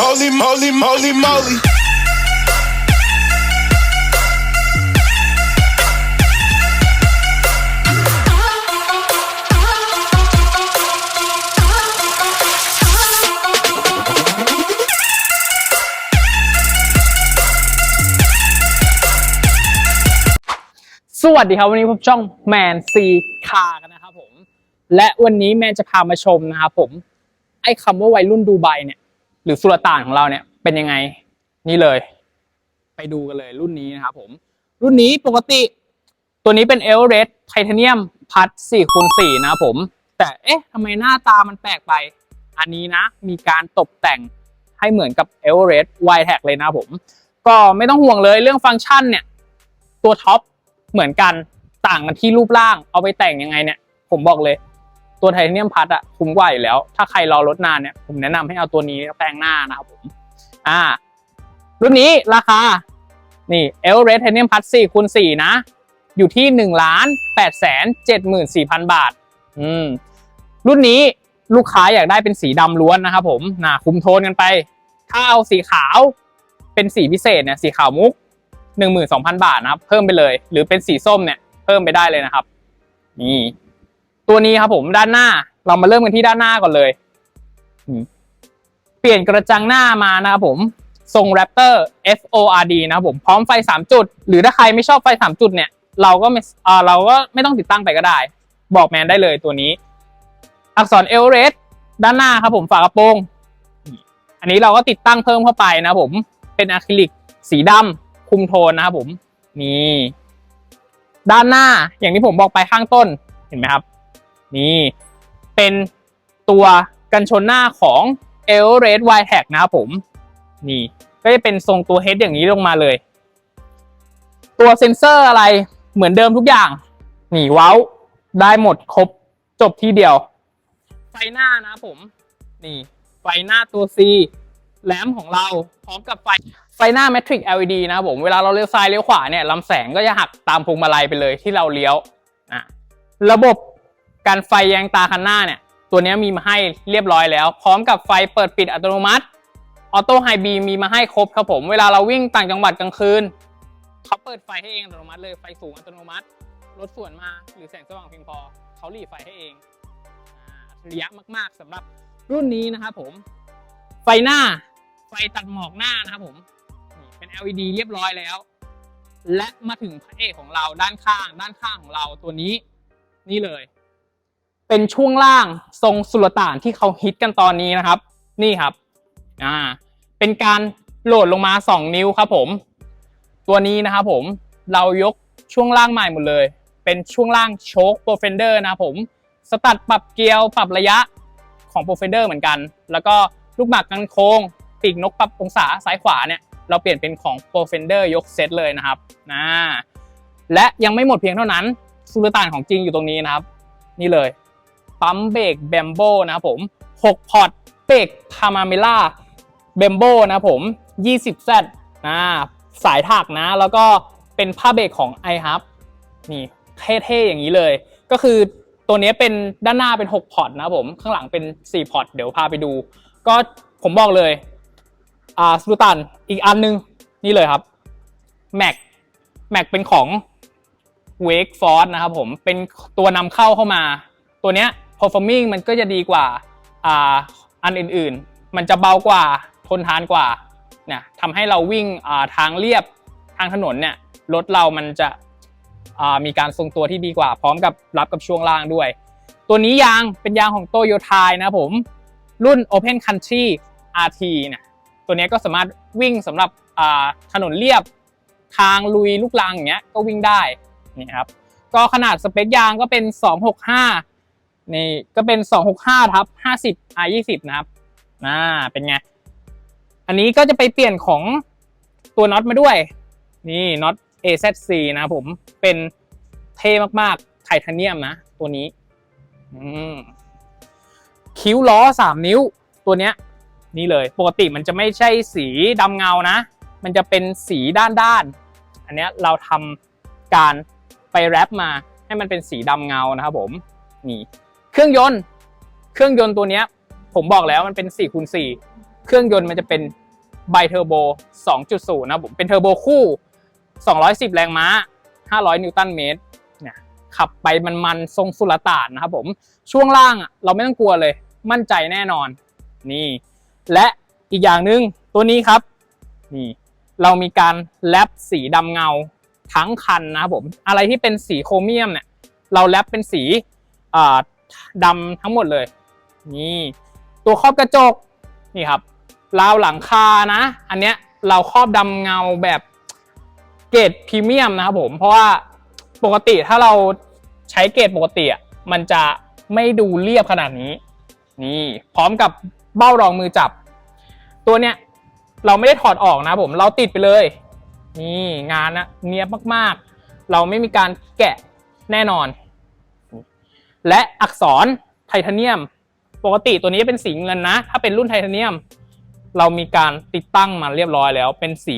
Holy moly, moly, moly. สวัสดีครับ วันนี้พบช่องแมนซีคากันนะครับผม และวันนี้แมนจะพามาชมนะครับผม ไอ้คำว่าวัยรุ่นดูไบเนี่ย หรือสุลต่านของเราเนี่ยเป็นยังไงนี่เลย ไปดูกันเลยรุ่นนี้นะครับผม รุ่นนี้ปกติ ตัวนี้เป็นเอลเรสไทเทเนียมพัด4คูณ4นะครับผม แต่เอ๊ะทำไมหน้าตามันแปลกไป อันนี้นะ มีการตกแต่งให้เหมือนกับเอลเรสไวแท็กเลยนะผม ก็ไม่ต้องห่วงเลยเรื่องฟังก์ชันเนี่ย ตัวท็อปเหมือนกันต่างกันที่รูปร่างเอาไปแต่งยังไงเนี่ย ผมบอกเลย ตัวไทเทเนียมพัดอะคุ้มกว่าอยู่แล้ว ถ้าใครรอรถนานเนี่ยผมแนะนำให้เอาตัวนี้แปลงหน้านะครับผม อ่า รุ่นนี้ราคา นี่เอลเรสไทเทเนียมพัด4คูณ4นะ อยู่ที่1ล้าน8แสน74,000บาท อืม รุ่นนี้ลูกค้าอยากได้เป็นสีดำล้วนนะครับผมน่าคุมโทนกันไป ถ้าเอาสีขาวเป็นสีพิเศษเนี่ย สีขาวมุก12,000บาทนะครับ เพิ่มไปเลย หรือเป็นสีส้มเนี่ย เพิ่มไปได้เลยนะครับ นี่ ตัวนี้ครับผมด้านหน้าเรามาเริ่มกันที่ด้านหน้าก่อนเลย เปลี่ยนกระจังหน้ามานะครับผมทรง Raptor FORD นะครับผมพร้อมไฟ 3 จุด หรือถ้าใครไม่ชอบไฟ 3 จุดเนี่ยเราก็ไม่เราก็ไม่ต้องติดตั้งไปก็ได้ บอกแมนได้เลยตัวนี้ อักษรเอลเรสด้านหน้าครับผมฝากระโปรง อันนี้เราก็ติดตั้งเพิ่มเข้าไปนะครับผม เป็นอะคริลิกสีดำคุมโทนนะครับผม นี่ ด้านหน้าอย่างที่ผมบอกไปข้างต้นเห็นไหมครับ นี่เป็นตัวกันชนหน้าของ e l r a d y t a g นะครับผม นี่ก็จะเป็นทรงตัวเฮดอย่างนี้ลงมาเลย ตัวเซ็นเซอร์อะไรเหมือนเดิมทุกอย่าง นี่ว้าวได้หมดครบจบที่เดียว ไฟหน้านะผม นี่ ไฟหน้าตัว C แหลมของเราพร้อมกับไฟไฟหน้า Matrix LED นะผม เวลาเราเลี้ยวซ้ายเลี้ยวขวาเนี่ยลำแสงก็จะหักตามพวงมาลัยไปเลยที่เราเลี้ยวอะระบบ การไฟแยงตาคันหน้าเนี่ย ตัวนี้มีมาให้เรียบร้อยแล้ว พร้อมกับไฟเปิดปิดอัตโนมัติออโต้ไฮบีมีมาให้ครบครับผม เวลาเราวิ่งต่างจังหวัดกลางคืนเขาเปิดไฟให้เองอัตโนมัติเลยไฟสูงอัตโนมัติรถสวนมาหรือแสงสว่างเพียงพอเขาหลีไฟให้เองอ่าอัจฉริยะมากๆสำหรับรุ่นนี้นะครับผม ไฟหน้าไฟตัดหมอกหน้านะครับผมเป็น LED เรียบร้อยแล้ว และมาถึงพระเอกของเราด้านข้าง ด้านข้างของเราตัวนี้นี่เลย เป็นช่วงล่างทรงสุลต่านที่เขาฮิตกันตอนนี้นะครับ นี่ครับอ่าเป็นการโหลดลงมา 2 นิ้วครับผม ตัวนี้นะครับผมเรายกช่วงล่างใหม่หมดเลย เป็นช่วงล่างโชคโปรเฟนเดอร์นะครับผมสตัดปรับเกลียวปรับระยะของโปรเฟนเดอร์เหมือนกัน แล้วก็ลูกหมากกันโค้งปีกนกปรับองศาซ้ายขวาเนี่ยเราเปลี่ยนเป็นของ p r o f e n d e r ยกเซตเลยนะครับนะและยังไม่หมดเพียงเท่านั้นสุลต่านของจริงอยู่ตรงนี้นะครับ นี่เลย ปั๊มเบรกแบมโบนะครับผม 6 พอร์ตเบรกพามาเมล่าแบมโบนะครับผม 20Z นะสายถักนะ แล้วก็เป็นผ้าเบรกของ i h u b นี่เท่ๆอย่างนี้เลย ก็คือตัวนี้เป็นด้านหน้าเป็น 6 พอร์ตนะครับผม ข้างหลังเป็น 4 พอร์ต เดี๋ยวพาไปดู ก็ผมบอกเลย อ่าสลูตันอีกอันนึง นี่เลยครับ Mac Mac เป็นของ Wake Force นะครับผม เป็นตัวนำเข้าเข้ามา ตัวเนี้ย performing มันก็จะดีกว่าอ่าอันอื่นๆ มันจะเบากว่าทนทานกว่าเนี่ยทำให้เราวิ่งอ่าทางเรียบทางถนนเนี่ยรถเรามันจะอ่ามีการทรงตัวที่ดีกว่า พร้อมกับรับกับช่วงล่างด้วย ตัวนี้ยางเป็นยางของโตโยไทยนะผม รุ่น Open Country RT เนี่ยตัวนี้ก็สามารถวิ่งสำหรับอ่าถนนเรียบทางลุยลูกรังอย่างเงี้ยก็วิ่งได้นี่ครับก็ขนาดสเปคยางก็เป็น 265 นี่ก็เป็น 265ทับ50 R20 นะครับน่าเป็นไง อันนี้ก็จะไปเปลี่ยนของตัวน็อตมาด้วย นี่น็อต AZC นะครับผมเป็นเท่มากๆไทเทเนียมนะ ตัวนี้คิ้วล้อ 3 นิ้วตัวเนี้ย นี่เลย ปกติมันจะไม่ใช่สีดำเงานะ มันจะเป็นสีด้านด้านๆอันเนี้ยเราทำการไปแรปมาให้มันเป็นสีดำเงานะครับผม นี่ เครื่องยนต์ เครื่องยนต์ตัวเนี้ยผมบอกแล้วมันเป็น4คูณ4เครื่องยนต์มันจะเป็นไบเทอร์โบ 2.0 นะครับผมเป็นเทอร์โบคู่ 210 แรงม้า 500 นิวตันเมตรเนี่ยขับไปมันๆทรงสุลต่านนะครับผมช่วงล่างเราไม่ต้องกลัวเลย มั่นใจแน่นอนนี่ และอีกอย่างหนึ่งตัวนี้ครับนี่เรามีการแรปสีดำเงาทั้งคันนะครับผมอะไรที่เป็นสีโครเมียมเนี่ยเราแรปเป็นสีอ่า ดำทั้งหมดเลย นี่ตัวครอบกระจกนี่ครับราวหลังคานะ อันเนี้ยเราครอบดำเงาแบบเกรดพรีเมียมนะครับผม เพราะว่าปกติถ้าเราใช้เกรดปกติอะมันจะไม่ดูเรียบขนาดนี้ นี่พร้อมกับเบ้ารองมือจับ ตัวเนี้ยเราไม่ได้ถอดออกนะผมเราติดไปเลย นี่งานนะเนียบมากๆ เราไม่มีการแกะแน่นอน และอักษรไทเทเนียม ปกติตัวนี้เป็นสีเงินนะ ถ้าเป็นรุ่นไทเทเนียม เรามีการติดตั้งมาเรียบร้อยแล้ว เป็นสี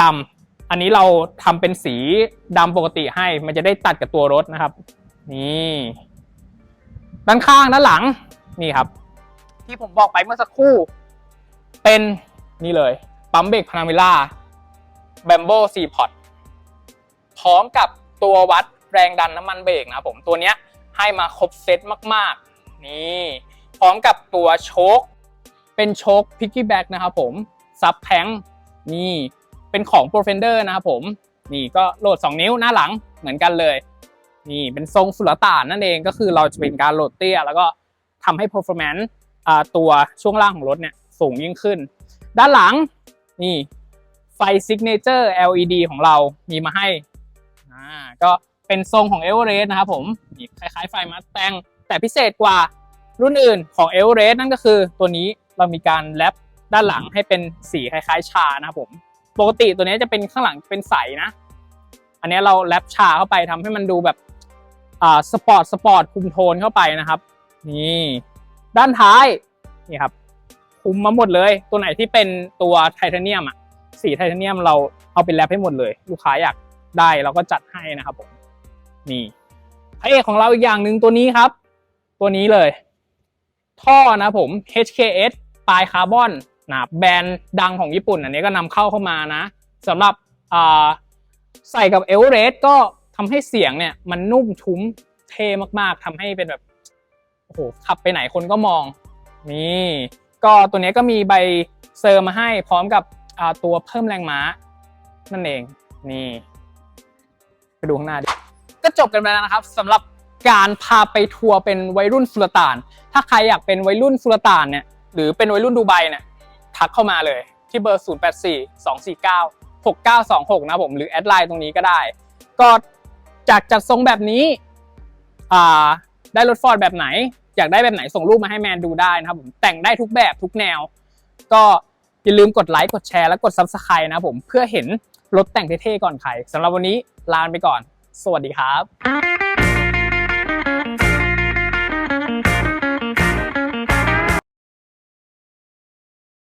ดำอันนี้เราทำเป็นสีดำปกติให้ มันจะได้ตัดกับตัวรถนะครับ นี่ด้านข้างด้านหลังนี่ครับ ที่ผมบอกไปเมื่อสักครู่ เป็นนี่เลย ปั๊มเบรกพานามิล่าแบมโบซีพอตพร้อมกับตัววัดแรงดันน้ำมันเบรกนะครับผมตัวเนี้ย ให้มาครบเซตมากๆ นี่พร้อมกับตัวโชคเป็นโชคพิกกี้แบ็กนะครับผมซับแทงนี่เป็นของ p r o f e n d e r นะครับผม นี่ก็โหลด 2 นิ้วหน้าหลังเหมือนกันเลย นี่เป็นทรงสุลต่านนั่นเองก็คือเราจะเป็นการโหลดเตี้ย แล้วก็ทำให้ performance ตัวช่วงล่างของรถเนี่ยสูงยิ่งขึ้น ด้านหลังนี่ไฟ Signature LED ของเรามีมาให้อ่าก็ เป็นทรงของ e v e r e s t นะครับผมนี่คล้ายๆไฟมาแตงแต่พิเศษกว่ารุ่นอื่นของ e v e r e s t นั่นก็คือตัวนี้เรามีการแรปด้านหลังให้เป็นสีคล้ายๆ ชานะครับผมปกติตัวนี้จะเป็นข้างหลังเป็นใสนะ อันนี้เราแรปชาเข้าไปทำให้มันดูแบบอ่าสปอร์ตสปอร์ตคุมโทนเข้าไปนะครับนี่ด้านท้ายนี่ครับคุมมาหมดเลย ตัวไหนที่เป็นตัวไทเทเนียมอะสีไทเทเนียมเราเอาเป็นแรปให้หมดเลย ลูกค้าอยากได้เราก็จัดให้นะครับผม นี่พระเอกของเราอีกอย่างหนึ่งตัวนี้ครับ ตัวนี้เลย ท่อนะผม HKS ปลายคาร์บอนนะแบรนด์ดังของญี่ปุ่น อันนี้ก็นำเข้าเข้ามานะสำหรับใส่กับเอเวอเรสก็ทำให้เสียงเนี่ยมันนุ่มทุ้มเท่มากๆทำให้เป็นแบบโอ้โหขับไปไหนคนก็มอง นี่ก็ตัวนี้ก็มีใบเซอร์มาให้พร้อมกับตัวเพิ่มแรงม้า นั่นเอง นี่ ไปดูข้างหน้าดิ ก็จบกันไปแล้วนะครับสำหรับการพาไปทัวร์เป็นวัยรุ่นสุลต่าน ถ้าใครอยากเป็นวัยรุ่นสุลต่านเนี่ยหรือเป็นวัยรุ่นดูไบเนี่ยทักเข้ามาเลยที่เบอร์ 0 8 4 2 4 9 6 9 2 6 นะผมหรือแอดไลน์ตรงนี้ก็ได้ ก็จากจัดทรงแบบนี้ได้รถฟอร์ดแบบไหน อยากได้แบบไหนส่งรูปมาให้แมนดูได้นะครับผมแต่งได้ทุกแบบทุกแนว ก็อย่าลืมกดไลค์กดแชร์และกด Subscribe นะผมเพื่อเห็นรถแต่งเท่ๆก่อนใครสำหรับวันนี้ลาไปก่อน สวัสดีครับ